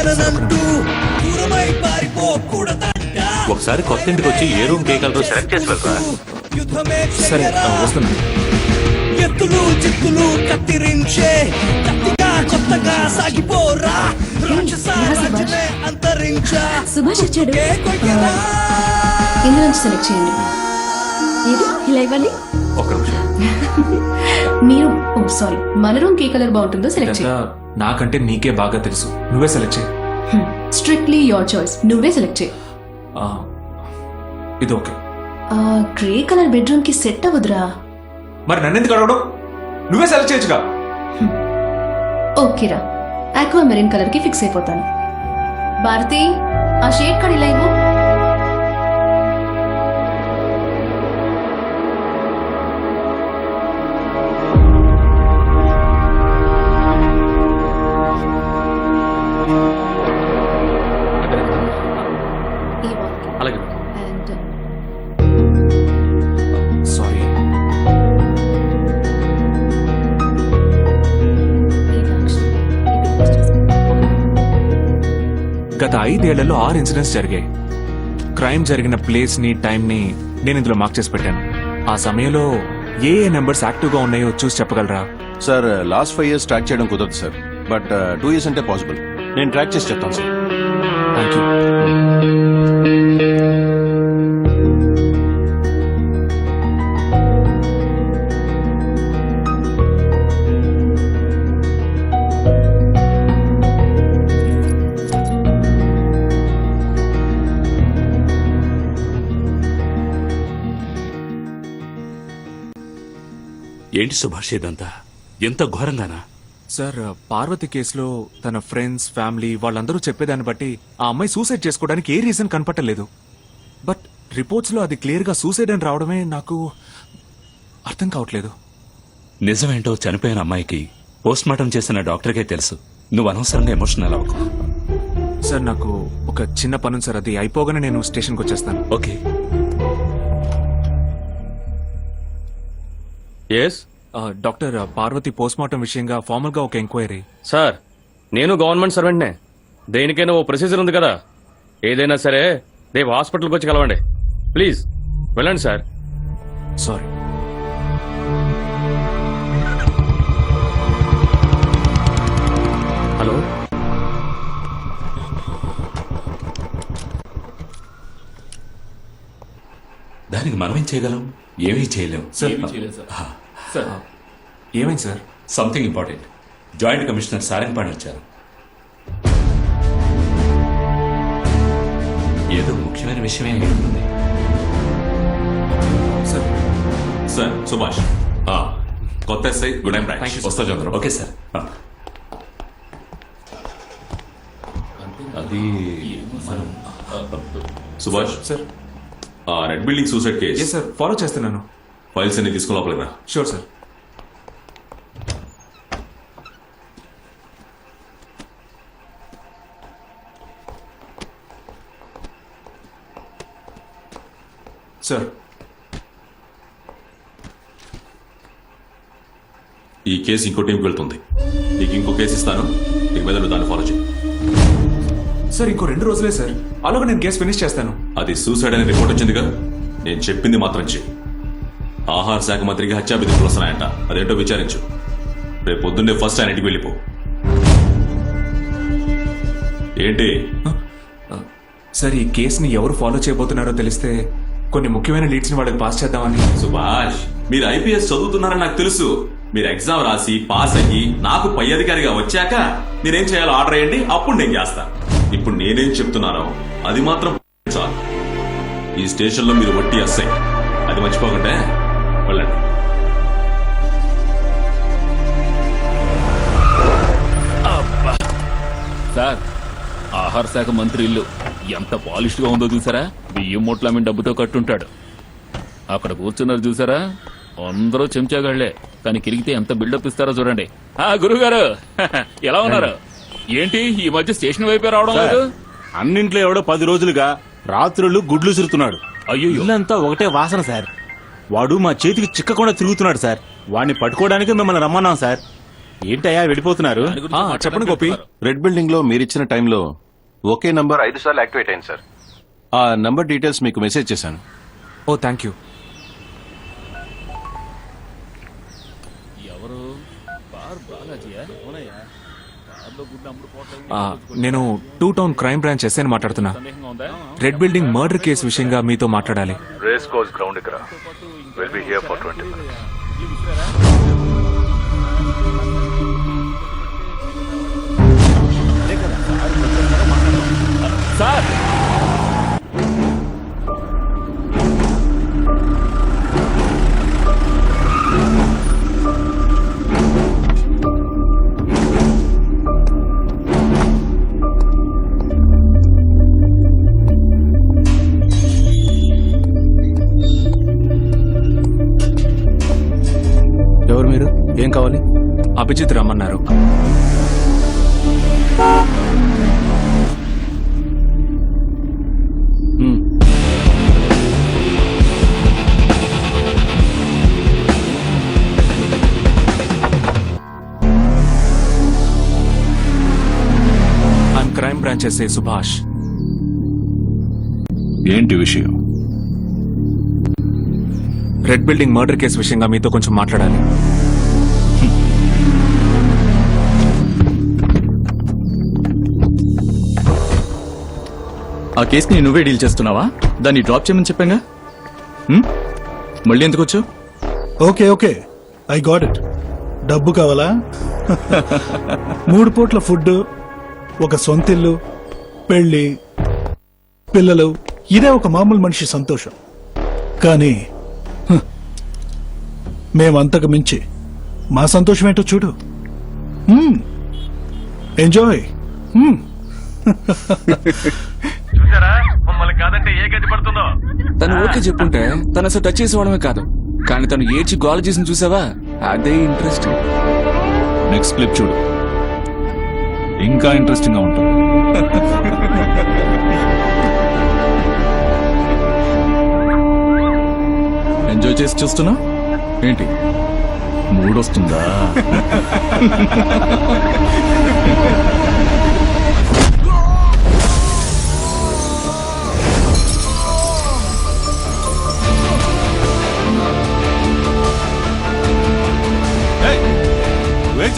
చేరనంటూ దూరమై పారిపోకూడదంట. ఒకసారి కొత్త ఇంటికి వచ్చి ఏ రూమ్ కే కలర్ సెలెక్ట్ చేసి వెళ్ళరా యుద్ధమే సరే ఎత్తులు చిత్తులు కత్తిరించే కత్తిగా కొత్తగా సాగిపోరా. రాక్షస రాజ్యమే అంతరించా. సుభాష్ వచ్చాడు. ఇందు సెలెక్ట్ చేయండి. ఏది? ఇలా ఇవ్వండి. ఒక్క నిమిషం. మీరు ఓ సారీ మన రూమ్ ఏ కలర్ బాగుంటుందో సెలెక్ట్ ఇదంతా నాకంటే నీకే బాగా తెలుసు. నువ్వే సెలెక్ట్ చేయి. చేయి స్ట్రిక్ట్లీ యోర్ చాయిస్ నువ్వే సెలెక్ట్ చేయి. ఆ, ఇది ఓకే. గ్రే కలర్ బెడ్రూమ్కి సెట్ అవ్వదురా. మరి నన్ను ఎందుకు అడగడం? నువ్వే సెలెక్ట్ చేయొచ్చుగా. ఓకేరా. ఆక్వా మెరీన్ కలర్కి ఫిక్స్ అయిపోతాను. భారతి ఆ షేడ్ కడి ఇలా ఇవ్వు. గత ఐదేళ్ళలో ఆరు ఇన్సిడెంట్స్ జరిగాయి. క్రైమ్ జరిగిన ప్లేస్ని టైం ని నేను ఇందులో మార్క్ చేసి పెట్టాను. ఆ సమయంలో ఏ ఏ నెంబర్స్ యాక్టివ్గా ఉన్నాయో చూసి చెప్పగలరా? Sir last five years track చేయడం కుదరదు సార్. బట్ టూ ఇయర్స్ అంటే పాసిబుల్. నేను ట్రాక్ చేసి చెప్తాను సార్. ఏంటి సుభాష్ ఇదంతా? ఎంత ఘోరంగానా? సార్ పార్వతి కేసులో తన ఫ్రెండ్స్ ఫ్యామిలీ వాళ్ళందరూ చెప్పేదాన్ని బట్టి ఆ అమ్మాయి సూసైడ్ చేసుకోవడానికి ఏ రీజన్ కనపట్టలేదు. బట్ రిపోర్ట్స్లో అది క్లియర్గా సూసైడ్ అని రావడమే నాకు అర్థం కావట్లేదు. నిజమేంటో చనిపోయిన అమ్మాయికి పోస్ట్ మార్టం చేసిన డాక్టర్కే తెలుసు. నువ్వు అనవసరంగా ఎమోషనల్ అవ్వకు. సార్ నాకు ఒక చిన్న పని సార్ అది అయిపోగానే నేను స్టేషన్కి వచ్చేస్తాను. Okay. Yes doctor Parvati post mortem విషయంగా ఫార్మల్గా ఒక ఎంక్వైరీ. సార్ నేను గవర్నమెంట్ సర్వెంట్నే. దేనికైనా ఓ ప్రొసీజర్ ఉంది కదా. ఏదైనా సరే రేపు హాస్పిటల్కి వచ్చి కలవండి. ప్లీజ్ వెళ్ళండి సార్. సారీ. దానికి మనం ఏం చేయగలం? ఏమీ చేయలేం. Sir sir. ఏమైంది sir? Something important joint commissioner Sarangapani వచ్చారు. ఏదో ముఖ్యమైన విషయమే ఉంటుంది సార్. సార్ సుభాష్. కొత్త SI good time Thank you, branch. వస్తా చంద్ర ఓకే సార్. అది సుభాష్. సార్ ఆ రెడ్ బిల్డింగ్ సూసైడ్ ఎస్ కేస్ సార్ ఫాలో చేస్తున్నాను. ఫైల్స్ అన్ని తీసుకుని లోపలికి రా. షూర్ సార్ సార్ ఈ కేసు ఇంకో టీంకి వెళ్తుంది. నీకు ఇంకో కేసు ఇస్తాను. నీకు మీద దాన్ని ఫాలో చేయి. సార్ ఇంకో రెండు రోజులే సార్ అలాగే నేను కేసు ఫినిష్ చేస్తాను. అది సూసైడ్ అనే రిపోర్ట్ వచ్చిందిగా? నేను చెప్పింది మాత్రం చెయ్యి. ఆహార శాఖ మంత్రికి హత్యా బెదిరింపులు వస్తున్నాయంట అదేంటో విచారించు. రేపు పొద్దున్నే ఫస్ట్ ఆయన ఇంటికి వెళ్ళిపో. ఏంటి? సార్ ఈ కేసుని ఎవరు ఫాలో చేయబోతున్నారో తెలిస్తే కొన్ని ముఖ్యమైన లీడ్స్ని వాళ్ళకి పాస్ చేద్దామని. సుభాష్ మీరు ఐపీఎస్ చదువుతున్నారని నాకు తెలుసు. మీరు ఎగ్జామ్ రాసి పాస్ అయ్యి నాకు పై అధికారిగా వచ్చాక నేనేం చేయాలో ఆర్డర్ వేయండి అప్పుడు నేను చేస్తా. ఇప్పుడు నేనేం చెప్తున్నానో అది మాత్రం చాలు. ఈ స్టేషన్లో మీరు వట్టి అస్సై అది మర్చిపోకండి వెళ్ళండి. సార్ ఆహార శాఖ మంత్రి ఇల్లు ఎంత పాలిష్డ్గా ఉందో చూసారా? బియ్యం మూట్ల మీ డబ్బుతో కట్టుంటాడు. అక్కడ కూర్చున్నారు చూసారా? అందరూ చెంచాగాళ్ళే. కానీ కిరిగితే ఎంత బిల్డప్ ఇస్తారో చూడండి. ఆ గురుగారు ఎలా ఉన్నారు? ఏంటి ఈ మధ్య స్టేషన్ వైపే రావడం లేదు? అన్నింట్లో ఎవడో పది రోజులుగా రాత్రులు గుడ్లు సురుతున్నాడు. అయ్యో. ఇల్లంతా ఒకటే వాసన సార్. వాడు మా చేతికి చిక్కకుండా తిరుగుతున్నాడు సార్. వాడిని పట్టుకోవడానికి మిమ్మల్ని రమ్మన్నాం సార్. ఏంటయ్యా వెళ్ళిపోతున్నారు ఆ, చెప్పండి గోపి. రెడ్ బిల్డింగ్లో మీరిచ్చిన టైంలో ఒకే నంబర్ ఐదు సార్లు యాక్టివేట్ అయింది సార్. ఆ నంబర్ డీటెయిల్స్ మీకు మెసేజ్ చేశాను. ఓ థ్యాంక్ యూ. నేను two town crime branch SI మాట్లాడుతున్నా. రెడ్ బిల్డింగ్ మర్డర్ కేసు విషయంగా మీతో మాట్లాడాలి. రేస్ కోర్స్ గ్రౌండ్ ఇక్కడ. Will be here for twenty minutes sir ఏం కావాలి? అభిజిత్ రమ్మన్నారు. క్రైమ్ బ్రాంచ్ ఎస్ఐ సుభాష్ ఏంటి విషయం? రెడ్ బిల్డింగ్ మర్డర్ కేసు విషయంగా మీతో కొంచెం మాట్లాడాలి. ఆ కేసుని నువ్వే డీల్ చేస్తున్నావా? దాన్ని డ్రాప్ చేయమని చెప్పాగా? మళ్ళీ ఎందుకు వచ్చావు okay okay. I got it. డబ్బు కావాలా? మూడు పూట్ల ఫుడ్ ఒక సొంతిల్లు పెళ్ళి పిల్లలు ఇదే ఒక మామూలు మనిషి సంతోషం. కానీ మేమంతకు మించి మా సంతోషం ఏంటో చూడు. ఎంజాయ్. తను ఓకే చెప్పుంటే తను అసలు టచ్ చేసేవాడమే కాదు. కానీ తను ఏడ్చి గోల చేసిన చూసావా? అదే ఇంట్రెస్ట్ నెక్స్ట్ క్లిప్ చూడు. ఇంకా ఇంట్రెస్టింగ్గా ఉంటుంది. ఎంజాయ్ చేసి చూస్తున్నా? ఏంటి? మూడొస్తుందా?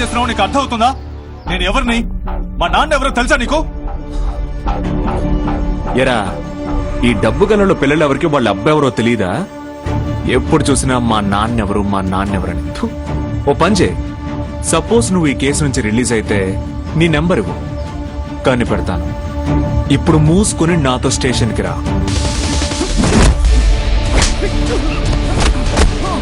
చేస్తున్నావు? నీకు అర్థమవుతుందా? నేను ఎవరిని? మా నాన్న ఎవరో తెలుసా నీకు? ఎరా ఈ డబ్బు గలలో పిల్లలు ఎవరికి వాళ్ళ అబ్బాయి ఎవరో తెలియదా ఎప్పుడు చూసినా మా నాన్నెవరు మా నాన్నెవరని థు. ఓ పంజే సపోజ్ నువ్వు ఈ కేసు నుంచి రిలీజ్ అయితే నీ నెంబర్ ఇవ్వు. కనిపెడతాను ఇప్పుడు మూసుకుని నాతో స్టేషన్కి రా.